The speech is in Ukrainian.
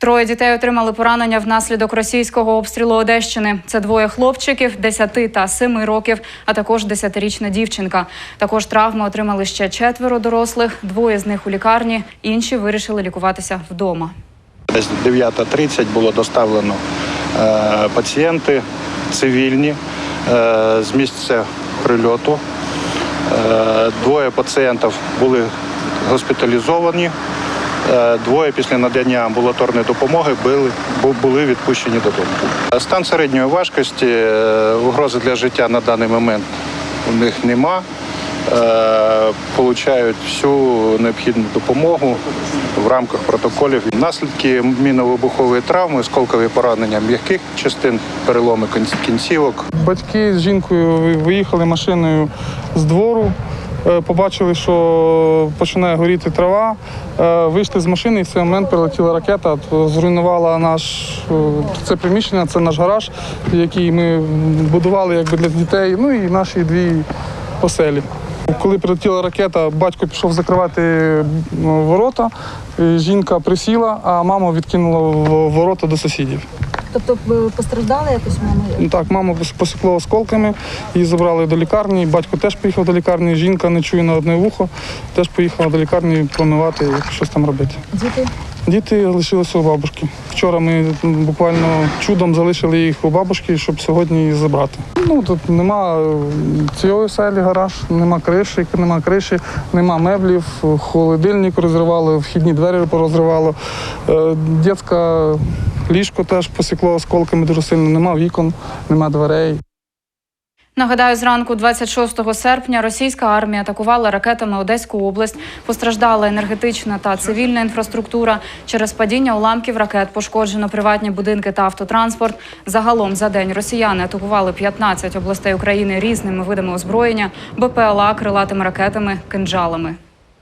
Троє дітей отримали поранення внаслідок російського обстрілу Одещини. Це двоє хлопчиків 10 та 7 років, а також 10-річна дівчинка. Також травми отримали ще четверо дорослих. Двоє з них у лікарні, інші вирішили лікуватися вдома. Десь 9.30 було доставлено е, пацієнти цивільні е, з місця прильоту. Е, двоє пацієнтів були госпіталізовані. Е, Двоє після надання амбулаторної допомоги були, відпущені додому. Стан середньої важкості, е, угрози для життя на даний момент у них нема. Е, Получають всю необхідну допомогу в рамках протоколів. Наслідки мінно-вибухової травми, сколкові поранення м'яких частин, переломи кінцівок, Батьки з жінкою виїхали машиною з двору, е, побачили, що починає горіти трава. е, Вийшли з машини і в цей момент прилетіла ракета, зруйнувала наш е, це приміщення, це наш гараж, який ми будували якби для дітей, ну і наші дві оселі. Коли прилетіла ракета, батько пішов закривати ворота, е, жінка присіла, а мама відкинула ворота до сусідів. Тобто постраждали якось мами? Ну, Так, пос- посікло осколками, її забрали до лікарні. Батько теж поїхав до лікарні, жінка не чує на одне вухо, теж поїхала до лікарні промивати, щось там робити. Діти? Діти лишилися у бабушки. Вчора ми буквально чудом залишили їх у бабушки, щоб сьогодні їх забрати. Ну тут нема е, цієї селі гараж, нема криші, нема криші, нема меблів, холодильник розривало, вхідні двері порозривало. Е, Дітське ліжко теж посікло осколками дуже сильно, нема вікон, нема дверей. Нагадаю, зранку 26 серпня російська армія атакувала ракетами Одеську область. Постраждала енергетична та цивільна інфраструктура. Через падіння уламків ракет пошкоджено приватні будинки та автотранспорт. Загалом за день росіяни атакували 15 областей України різними видами озброєння, БПЛА, крилатими ракетами, кинджалами.